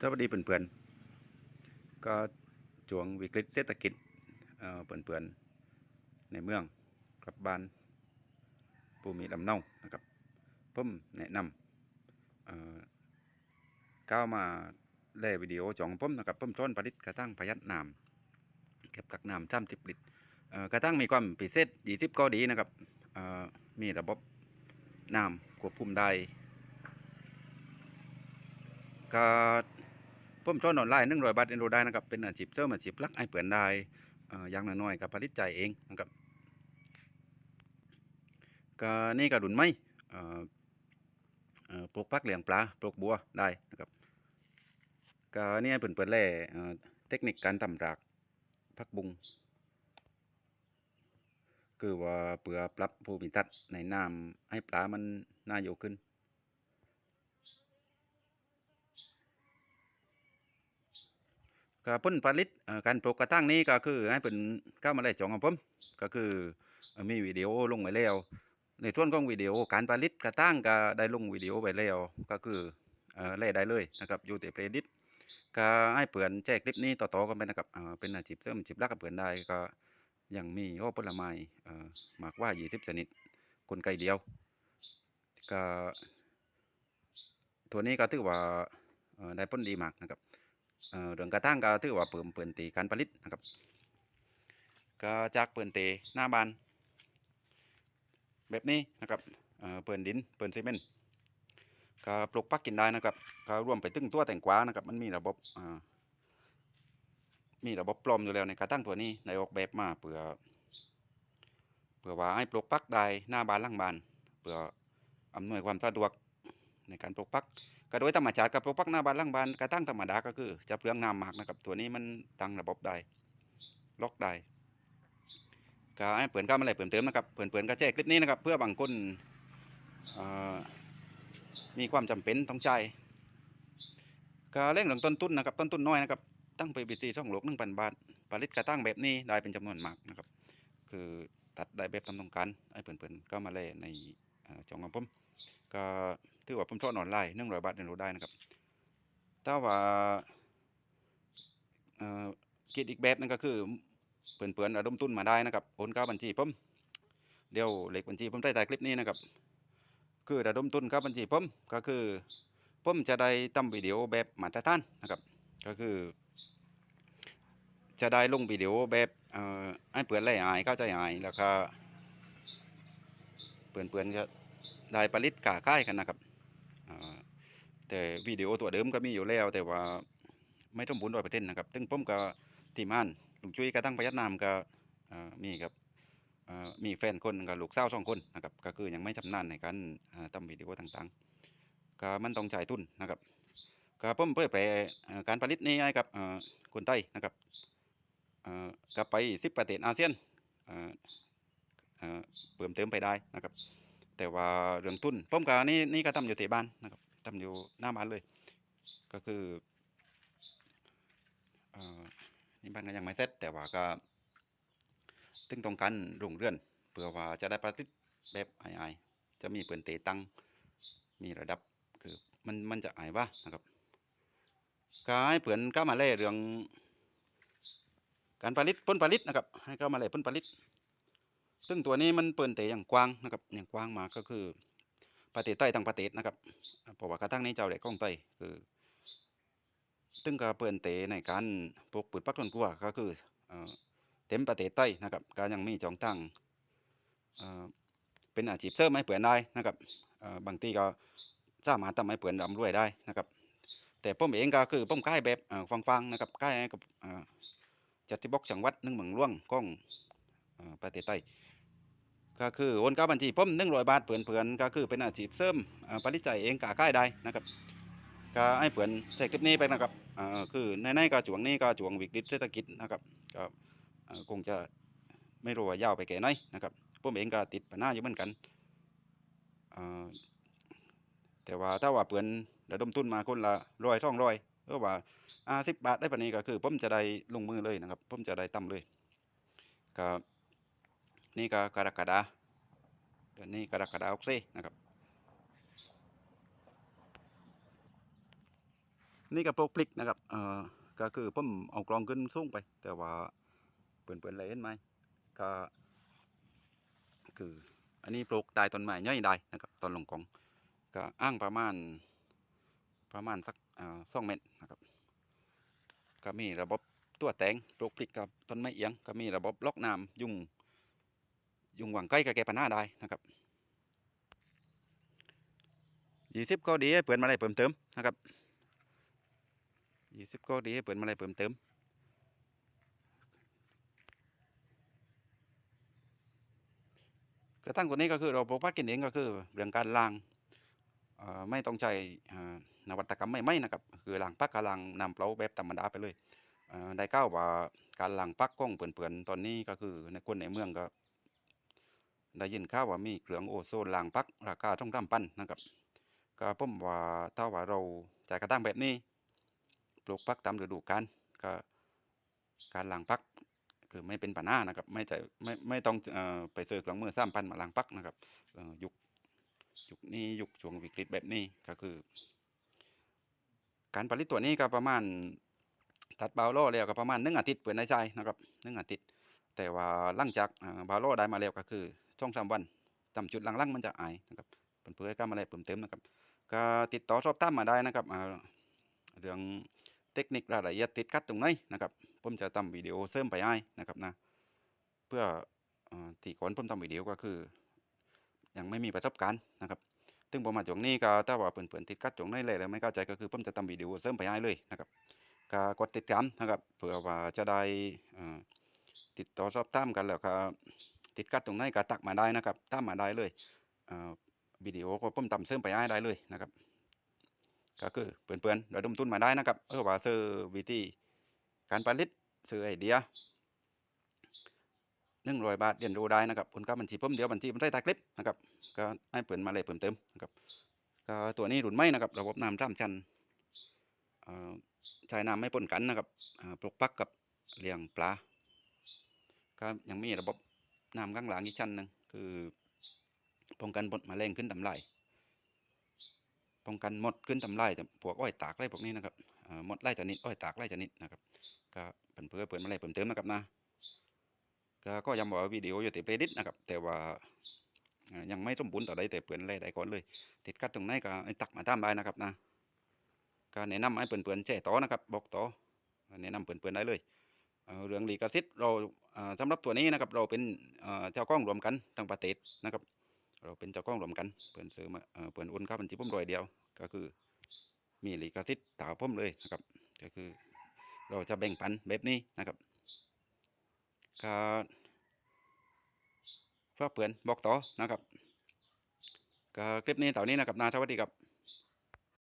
สวัสดีเพื่อนๆ ก็ช่วงวิกฤตเศรษฐกิจเอ่อเพื่อนๆ ในเมืองกลับบ้านผู้มีลำเนานะครับผมแนะนำเอ่อก้าวมาแล่วิดีโอจองผมนะครับผมสอนผลิตกระทั่งประยัดน้ำเก็บกักน้ำจ้ำสิบลิตรเอ่อกระทั่งมีความพิเศษยี่สิบก็ดีนะครับเอ่อมีระบบน้ำควบคุมได้ก็ ผมสอนออนไลน์หนึ่งร้อยบาทเรียนรู้ได้นะครับเป็นอาชีพเสริมอาชีพหลักให้เปิดได้อย่างน้อยๆกับผลิตใจเองนะครับก็นี่ก็ดุนไม่ปลูกผักเลี้ยงปลาปลูกบัวได้นะครับก็นี่เปิดเปิดแล่เอ่เทคนิคการทำรากผักบุงคือว่าเพื่อปรับภูมิทัศน์ในน้ำให้ปลามันน่าอยู่ขึ้น ก็ผลผลิตการปลูกกระตั้งนี้ก็คือให้เป็นก้าวมาได้จองของผมก็คือมีวิดีโอลงไว้แล้ว ในส่วนของวิดีโอการผลิตกระตั้งก็ได้ลงวิดีโอไว้แล้วก็คือเออเล่ได้เลยนะครับอยู่ที่เพลย์ดิสก็ให้เพื่อนแจ้คลิปนี้ต่อๆกันไปนะครับเป็นอาชีพเสริมอาชีพลักกับเพื่อนได้ก็ยังมีโอ้ผลไม้เอ่อมากว่า20ชนิดคนไกเดียวก็ตัวนี้ก็ถือว่าเอ่อได้ผลดีมากนะครับ เรื่องกระทั่งก็ถือว่าเปิ่มเปิ่นตีการผลิตนะครับ ก็จากเปิ่นเตหน้าบานแบบนี้นะครับเปิ่นดินเปิ่นซีเมนต์ก็ปลูกปักกินได้นะครับก็รวมไปถึงตัวแตงกวานะครับ มันมีระบบมีระบบปลอมอยู่แล้วในกระทั่งตัวนี้ในออกแบบมาเพื่อเพื่อว่าให้ปลูกปักได้หน้าบานล่างบานเพื่ออำนวยความสะดวกในการปลูกปัก ก็โดยธรรมชาติกับปลูกผักหน้าบ้านล่างบ้านกระตั้งธรรมดาก็คือ จะเปลืองน้ำมากนะครับตัวนี้มันตั้งระบบได้ล็อกได้ก็ให้เปิดก็มาเลยเปิ่มเติมนะครับเปิ่นเปิ่นก็แจ้คลิปนี้นะครับ เพื่อบางคนมีความจำเป็นต้องใจายก็เร่งเรื่องต้นทุนนะครับต้นทุนน้อยนะครับตั้งไปบีซีช่องโลกหนึ่งพันบาทผลิตกระตั้งแบบนี้ได้เป็นจำนวนมากนะครับ คือตัดได้แบบตามต้องการให้เปิ่นเปิ่นก็มาเลยในเอ่อจองของผมก็ ถือว่าผมสอนออนไลน์หนึ่งร้อยบาทเรียนรู้ได้นะครับ ถ้าว่าเอ่อคิดอีกแบบหนึงก็คือเปื่อนๆระดมทุนมาได้นะครับโอนเข้าบัญชีผมเดี๋ยวเลขบัญชีผมใต้ใต้คลิปนี้นะครับ คือระดมทุนเข้าบัญชีผมก็คือผมจะได้ทำวิดีโอแบบมาตรฐานนะครับ ก็คือ จะได้ลงวิดีโอแบบเอ่อให้เปื่อนไล่อายเข้าใจอายแล้วก็เปื่อนๆก็ได้ผลิตกาค่ายกันนะครับ แต่วิดีโอตัวเดิมก็มีอยู่แล้ว แต่ว่าไม่ต้องบุญร้อยเปอร์เซ็นต์นะครับซึ่งผมก็ทีมงานลุงจุ้ยกระตั้งประยัดน้ำก็มีกับมีแฟนคนกับลูกสาวสองคนนะครับก็คือยังไม่ชำนาญในการทำวิดีโอต่างๆก็มันต้องจ่ายทุนนะครับก็ผมเพื่อแปลการผลิตนี้ให้กับคนไทยนะครับก็ไปสิบประเทศอาเซียนอ่าอ่าเพิ่มเติมไปได้นะครับ แต่ว่าเรื่องทุนผมก็นี่นี่ก็ทำอยู่ที่บ้านนะครับ ทำอยู่หน้าบ้านเลย ก็คือเอ่อนี่บ้านก็ยังไม่เสร็จแต่ว่าก็ตึงต้องการรุ่งเรือนเพื่อว่าจะได้ประติแบบไอ้ๆจะมีเปิ่นเตตังมีระดับคือมันมันจะอายว่านะครับก็ให้เปิ่นก็มาเล่เรื่องการผลิตผลผลิตนะครับให้เข้ามาเล่ผลผลิตซึ่งตัวนี้มันเปิ่นเตอย่างกว้างนะครับอย่างกว้างมากก็คือ ประเทศใต้ทั้งประเทศนะครับเพราะว่ากระทั่งนี้เจ้าเด็กของไต้คือซึ่งก็เปิ่นเตในการปลูกพืชผักสวนครัวก็คือเต็มประเทศใต้นะครับก็ยังมีจองตั้งเป็นอาชีพเสริมให้เปิ่นได้นะครับบางทีก็สามารถทำให้เปิ่นร่ำรวยได้นะครับแต่ผมเองก็คือผมขายแบบฟังๆนะครับขายให้กับจัดที่บกจังหวัดหนึ่งเมืองหลวงของเอ่อประเทศใต้ ก็คือโอนเข้าบัญชีผมหนึ่งร้อยบาทเผื่อนๆก็คือเป็นอาชีพเสริมอ่าผลิตใจเองกาค่ายได้นะครับก็ให้เผื่อนใช้คลิปนี้ไปนะครับคือในในๆก็จวงนี้ก็จวงวิกฤตเศรษฐกิจนะครับก็คงจะไม่รู้ว่ายาวไปแค่ไหนนะครับผมเองก็ติดปัญหาอยู่เหมือนกันแต่ว่าถ้าว่าเผื่อนระดมทุนมาคนละร้อยสองร้อยหรือว่าอาสิบบาทได้ปานนี้ก็คือผมจะได้ลงมือเลยนะครับผมจะได้ตั้มเลยก็ นี่ก็กรกฎาเดือนนี้กรกฎาคมนะครับ นี่ก็ปลูกพริกนะครับเอ่อก็คือผมเอากลองขึ้นสูงไป แต่ว่าเปื่อนๆเลยเห็นไหมก็คืออันนี้ปลูกใต้ต้นไม้ย่อยได้นะครับต้นลงกองก็อ้างประมาณประมาณสักเอ่อสองเมตรนะครับก็มีระบบตัวแตงปลูกพริกกับต้นไม้เอียง ก็มีระบบล็อกน้ำยุง ยุงหวังใกล้กับแกปัญหาได้นะครับยี่สิบก็ดีเปิดมาได้เพิ่มเติมนะครับยี่สิบก็ดีเปิดมาอะไรเพิ่มเติมกระทั่งตัวนี้ก็คือเราปลูกพักกินเองก็คือเรื่องการล้างไม่ต้องใช้นวัตกรรมไม่ไม่ๆนะครับ คือล้างปักกับล้างน้ำเปล่าแบบธรรมดาไปเลยได้ก้าวว่าการล้างปักกล้องเปื่อนๆตอนนี้ก็คือในคนในเมืองก็ ได้ยินข่าวว่ามีเครื่องโอโซนลางปักราคาต้องทำปั้นนะครับก็ผมว่าถ้าว่าเราจ่ายกระตั้งแบบนี้ปลูกพักตามฤดูกาลก็การลางพักคือไม่เป็นปัญหานะครับไม่ใช่ไม่ไม่ต้องเอ่อไปซื้อเครื่องมือสามพันมาลางพักนะครับยุคยุคนี้ยุคช่วงวิกฤตแบบนี้ก็คือ การผลิตตัวนี้ก็ประมาณตัดบาโลแล้วก็ประมาณหนึ่งอาทิตย์เปิดในใจนะครับหนึ่งอาทิตย์ แต่ว่าหลังจากเอ่อบาโลได้มาแล้วก็คือ ช่องสามวันจำจุดหลังๆมันจะอายนะครับเปิดเผยก็มาอะไรเพิ่มเติมนะครับก็ติดต่อสอบถามมาได้นะครับเรื่องเทคนิครายละเอียดติดขัดตรงไหนนะครับผมจะทำวิดีโอเสริมไปให้นะครับนะเพื่อที่ก่อนผมทำวิดีโอก็คือ ยังไม่มีประสบการณ์นะครับซึ่งผมมาจวงนี้ก็ถ้าว่าเพื่อนๆติดขัดจวงไหนเลยแล้วไม่เข้าใจก็คือผมจะทำวิดีโอเสริมไปให้เลยนะครับก็กดติดตามนะครับเผื่อว่าจะได้ติดต่อสอบถามกันแล้วก็ ติดขัดตรงไหนก็ตักมาได้นะครับตามมาได้เลยเอ่อวิดีโอก็ผมทำเสริมไปให้ได้เลยนะครับ ก็คือเพื่อนๆระดมทุนมาได้นะครับเออว่าซื้อวิธีการผลิตซื้อไอเดียหนึ่งร้อยบาทเรียนรู้ได้นะครับคุณกับบัญชีผมเดียวบัญชีผมใส่ใต้คลิปนะครับก็ให้เพื่นมาเลยเพิ่มเติมนะครับก็ตัวนี้รุ่นใหม่นะครับ ระบบน้ำจ้ำชันใช้น้ำไม่ปนกันนะครับปลูกปักกับเลี้ยงปลาก็ยังมีระบบ น้ำข้างหลังอีกชั้นหนึ่งคือป้องกันบดมาแมลงขึ้นตำลายป้องกันมดขึ้นทำลายแต่พวกอ้อยตากไรพวกนี้นะครับเอ่อมดไล่ชนิดอ้อยตากไล่ชนิดนะครับก็เปิดเพื่อเปิดมาอะไรเพิ่มเติมนะครับนะก็ก็ย้ำว่าวิดีโออยู่ที่เพลย์ลิสต์นะครับ แต่ว่ายังไม่สมบูรณ์ต่อใดแต่เปิดอะไรได้ก่อนเลย ติดกัดตรงไหนก็ตักมาตามได้นะครับนะก็แนะนำให้เปิดๆแจ้ต่อนะครับบอกต่อแนะนำเปิดๆได้เลย เรื่องลีกสิทธิ์เราเอ่อสำหรับตัวนี้นะครับเราเป็นเจ้าก้องรวมกันทั้งประเทศนะครับ เราเป็นเจ้าก้องรวมกันเปิดซื้อมาเปิดอุ่นครับบัญชีผมรอยเดียว ก็คือมีลิขสิทธิ์ตาผมเลยนะครับ ก็คือเราจะแบ่งปันแบบนี้นะครับก็ฝากเพื่อนบอกต่อนะครับก็คลิปนี้เต่านี้นะครับนาสวัสดีครับ